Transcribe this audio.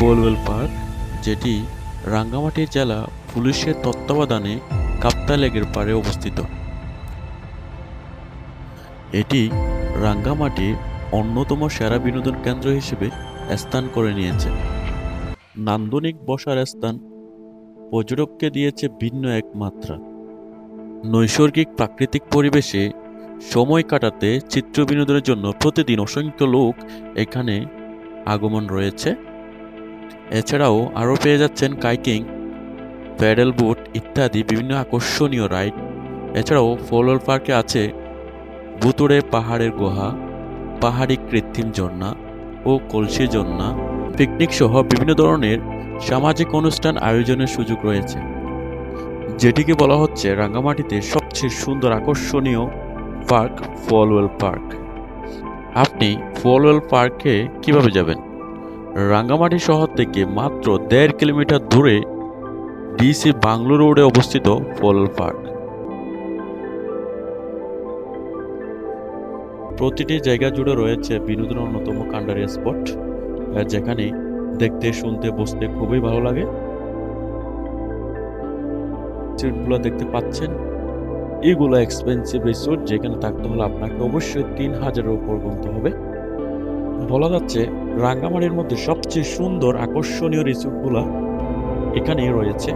ফুলওয়েল park, যেটি রাঙ্গামাটি জেলা পুলিশের তত্ত্বাবধানে কাপ্তা লেকের পাড়ে অবস্থিত। এটি রাঙ্গামাটির অন্যতম সেরা বিনোদন কেন্দ্র হিসেবে স্থান করে নিয়েছে। নান্দনিক বসার স্থান পর্যটককে দিয়েছে ভিন্ন এক মাত্রা। নৈসর্গিক প্রাকৃতিক পরিবেশে সময় কাটাতে চিত্র বিনোদনের জন্য প্রতিদিন অসংখ্য লোক এখানে আগমন রয়েছে। এছাড়াও আরও পেয়ে যাচ্ছেন কাইকিং, প্যাডেল বোট ইত্যাদি বিভিন্ন আকর্ষণীয় রাইড। এছাড়াও ফলোর পার্কে আছে ভুতুড়ে পাহাড়ের গুহা, পাহাড়ি কৃত্রিম ঝর্ণা ও কলসি ঝর্ণা। পিকনিক সহ বিভিন্ন ধরনের সামাজিক অনুষ্ঠান আয়োজনের সুযোগ রয়েছে। যেটিকে বলা হচ্ছে রাঙ্গামাটিতে সবচেয়ে সুন্দর আকর্ষণীয় পার্ক ফলওয়েল পার্ক। আপনি ফলওয়েল পার্কে কীভাবে যাবেন? রাঙ্গামাটি শহর থেকে মাত্র দেড় কিলোমিটার দূরে ডিসি বাংলো রোডে অবস্থিত ফলওয়েল পার্ক। প্রতিটি জায়গা জুড়ে রয়েছে বিনোদনের অন্যতম কান্ডারি স্পট যেখানে দেখতে, শুনতে, বসতে খুবই ভালো লাগে। সিটগুলো দেখতে পাচ্ছেন। এগুলো এক্সপেন্সিভ রিসোর্ট যেখানে থাকতে হলে আপনাকে অবশ্যই তিন হাজারের উপর গুনতে হবে। বলা যাচ্ছে রাঙ্গামাটির মধ্যে সবচেয়ে সুন্দর আকর্ষণীয় রিসোর্টগুলো এখানেই রয়েছে।